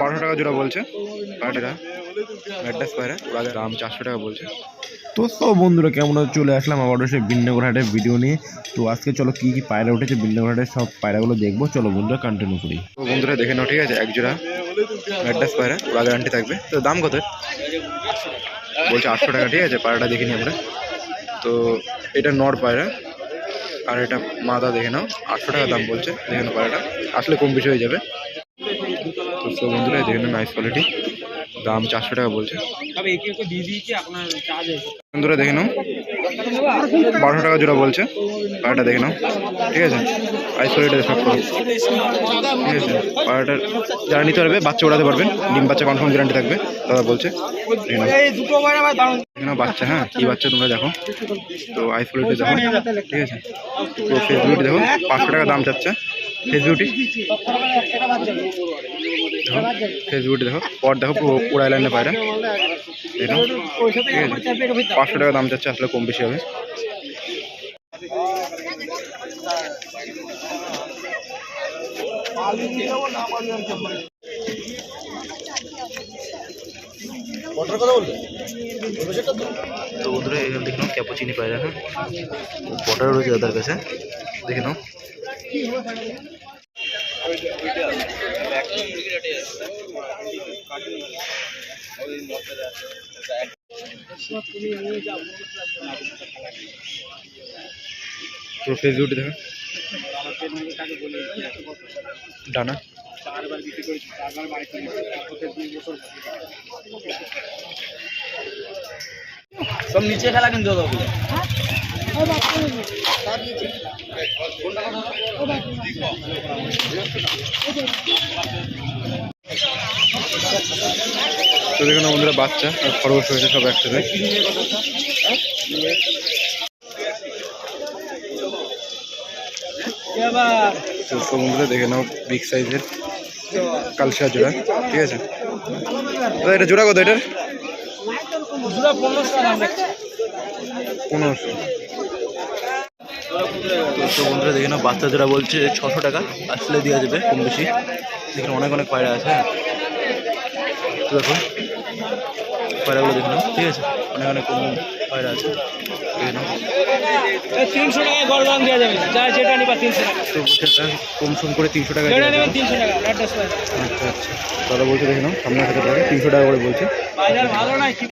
বারোশো টাকা জোড়া বলছে। পায়রাটা অ্যাড্রেস পায়রা। ওরা দাম চারশো টাকা বলছে। তো সব বন্ধুরা কেমন চলে আসলাম আবারও সেই বিন্নগর হাটের ভিডিও নিয়ে। তো আজকে চলো কি কি পায়রা উঠেছে বিন্নগর হাটের সব পায়রাগুলো দেখব। চলো বন্ধুরা কন্টিনিউ করি। তো বন্ধুরা দেখে নাও ঠিক আছে? এক জোড়া অ্যাড্রেস পায়রা। ওরা গ্যারান্টি থাকবে। তো দাম কত? বলছে আটশো টাকা ঠিক আছে? পায়রাটা দেখে নিই আমরা। তো এটা নর পায়রা। আর এটা মাদা দেখে নাও। আটশো টাকা দাম বলছে। দেখে নাও পায়রাটা। আসলে কম বেশি হয়ে যাবে। তো বন্ধুরা দেখে নাও নাইস কোয়ালিটি দাম চারশো টাকা বলছে। বন্ধুরা দেখে নাও। বারোশো টাকা জোড়া বলছে। পায়রাটা দেখে নাও। ঠিক আছে? আইসোলেটে সব করো। ঠিক আছে? পায়রাটার যারা নিতে পারবে বাচ্চা ওড়াতে পারবেন। ডিম বাচ্চা কনফার্ম গ্যারান্টি থাকবে দাদা বলছে। দেখে নাও। বাচ্চা হ্যাঁ? কী বাচ্চা তোমরা দেখো। তো আইসোলেটে দেখো। ঠিক আছে? তো ফেস বিউটি দেখো। পাঁচশো টাকা দাম চাচ্ছে। ফেস বিউটি দেখো। পর দেখো পুরো পুরাই লাইনে পায়রা। পাঁচশো টাকা দাম চাচ্ছে আসলে কম বেশি হবে। তো বন্ধুরা এখানে দেখে নাও ক্যাপুচিনি পায়রা হ্যাঁ? বটার রয়েছে দাদার কাছে। দেখে নাও। পুরো ফেস বিউটি দেখো ডানা। সব নিচে খেলা কিন্তু দাদা তো দেখে নাও বন্ধুরা বাচ্চা আর খরগোশ হয়েছে সব একসাথে। তো দেখে নাও বিগ সাইজের কালসা জোড়া ঠিক আছে? এটা জোড়া কত এটার? পনেরোশো টাকা দাম রাখছি পনেরোশো তো বন্ধুরা দেখে নাও বাচ্চা জোড়া বলছে ছশো টাকা আসলে দেওয়া যাবে কম বেশি। দেখুন অনেক অনেক পায়রা আছে হ্যাঁ? তো দেখো পায়রাগুলো দেখে নাও ঠিক আছে? অনেক অনেক কম পায়রা আছে দেখে নাও। তিনশো টাকায় গড় দাম দেওয়া যাবে যা যেটা নিবা তিনশো টাকা। তো কম সম করে তিনশো টাকা যেটা নেবেন তিনশো টাকা আচ্ছা আচ্ছা। দাদা বলছে দেখে নাও সামনে হাজার টাকা তিনশো টাকা করে বলছে। ভালো